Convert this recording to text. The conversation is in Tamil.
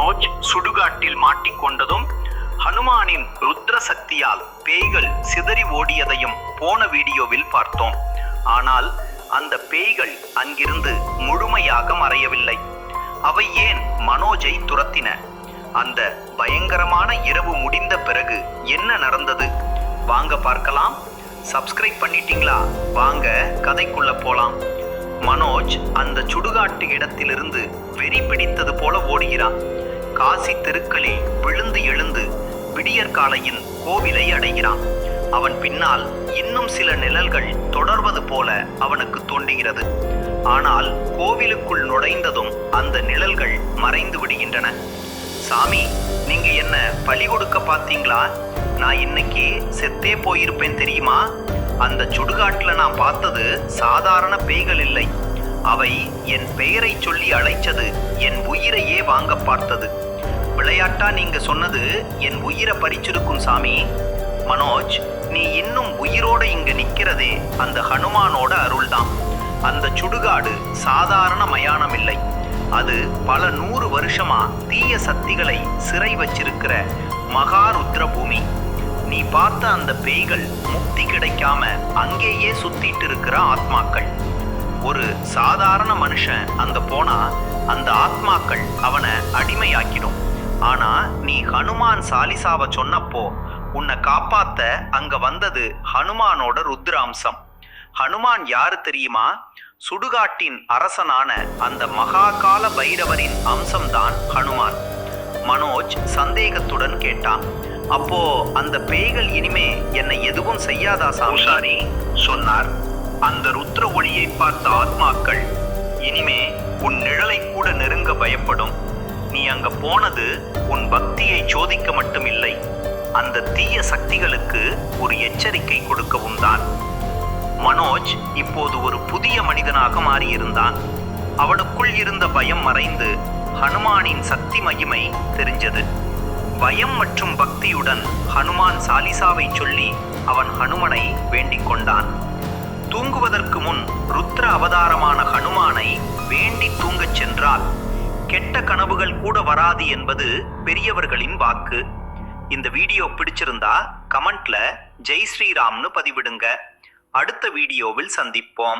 மனோஜ் சுடுகாட்டில் மாட்டிக்கொண்டதும் ஹனுமானின் ருத்ர சக்தியால் பேய்கள் சிதறி ஓடியதையும் போன வீடியோவில் பார்த்தோம். ஆனால் அந்த பேய்கள் அங்கிருந்து முழுமையாக மறையவில்லை. அவை ஏன் மனோஜை துரத்தின? அந்த பயங்கரமான இரவு முடிந்த பிறகு என்ன நடந்தது? வாங்க பார்க்கலாம். சப்ஸ்கிரைப் பண்ணிட்டீங்களா? வாங்க கதைக்குள்ள போலாம். மனோஜ் அந்த சுடுகாட்டு இடத்திலிருந்து வெறி பிடித்தது போல ஓடுகிறான். காசி தெருக்களில் விழுந்து எழுந்து விடியற்காலையின் கோவிலை அடைகிறான். அவன் பின்னால் இன்னும் சில நிழல்கள் தொடர்வது போல அவனுக்கு தோன்றுகிறது. ஆனால் கோவிலுக்குள் நுழைந்ததும் அந்த நிழல்கள் மறைந்து விடுகின்றன. சாமி நீங்க என்ன பலி கொடுக்க பார்த்தீங்களா? நான் இன்னைக்கு செத்தே போயிருப்பேன் தெரியுமா? அந்த சுடுகாட்டுல நான் பார்த்தது சாதாரண பேய்கள் இல்லை. அவை என் பெயரை சொல்லி அழைச்சது என் உயிரையே வாங்க பார்த்தது. விளையாட்டா நீங்க சொன்னது என் உயிரை பறிச்சிருக்கும் சாமி. மனோஜ் நீ இன்னும் உயிரோட இங்க நிக்கிறதே அந்த ஹனுமானோட அருள்தான். அந்த சுடுகாடு சாதாரண மயானம் இல்லை அது பல நூறு வருஷமா தீய சக்திகளை சிறை வச்சிருக்கிற மகா ருத்ர பூமி நீ பார்த்த அந்த பேய்கள் முக்தி கிடைக்காம அங்கேயே சுத்திட்டு இருக்கிற ஆத்மாக்கள். ஒரு சாதாரண மனுஷன் அங்க போனா அந்த ஆத்மாக்கள் அவனை அடிமையாக்கிடும். ஆனா நீ ஹனுமான் சாலிசாவை சொன்னப்போ உன்னை காப்பாத்த அங்க வந்தது ஹனுமானோட ருத்ராம்சம். ஹனுமான் யாரு தெரியுமா? சுடுகாட்டின் அரசனான அந்த மகாகால பைரவரின் அம்சம்தான் ஹனுமான். மனோஜ் சந்தேகத்துடன் கேட்டான். அப்போ அந்த பேய்கள் இனிமே என்னை எதுவும் செய்யாதா சாமி? சொன்னார். அந்த ருத்ர ஒளியை பார்த்த ஆத்மாக்கள் இனிமே உன் நிழலை கூட நெருங்க பயப்படும். நீ அங்க போனது உன் பக்தியை சோதிக்க மட்டும் இல்லை அந்த தீய சக்திகளுக்கு ஒரு எச்சரிக்கை கொடுக்கவும் தான். மனோஜ் இப்போது ஒரு புதிய மனிதனாக மாறியிருந்தான். அவனுக்குள் இருந்த பயம் மறைந்து ஹனுமானின் சக்தி மகிமை தெரிஞ்சது. பயம் மற்றும் பக்தியுடன் ஹனுமான் சாலிசாவை சொல்லி அவன் ஹனுமனை வேண்டிக் கொண்டான். தூங்குவதற்கு முன் ருத்ர அவதாரமான ஹனுமானை வேண்டி தூங்கச் சென்றால் கெட்ட கனவுகள் கூட வராது என்பது பெரியவர்களின் வாக்கு. இந்த வீடியோ பிடிச்சிருந்தா கமெண்ட்ல ஜெய் ஸ்ரீராம்னு பதிவிடுங்க. அடுத்த வீடியோவில் சந்திப்போம்.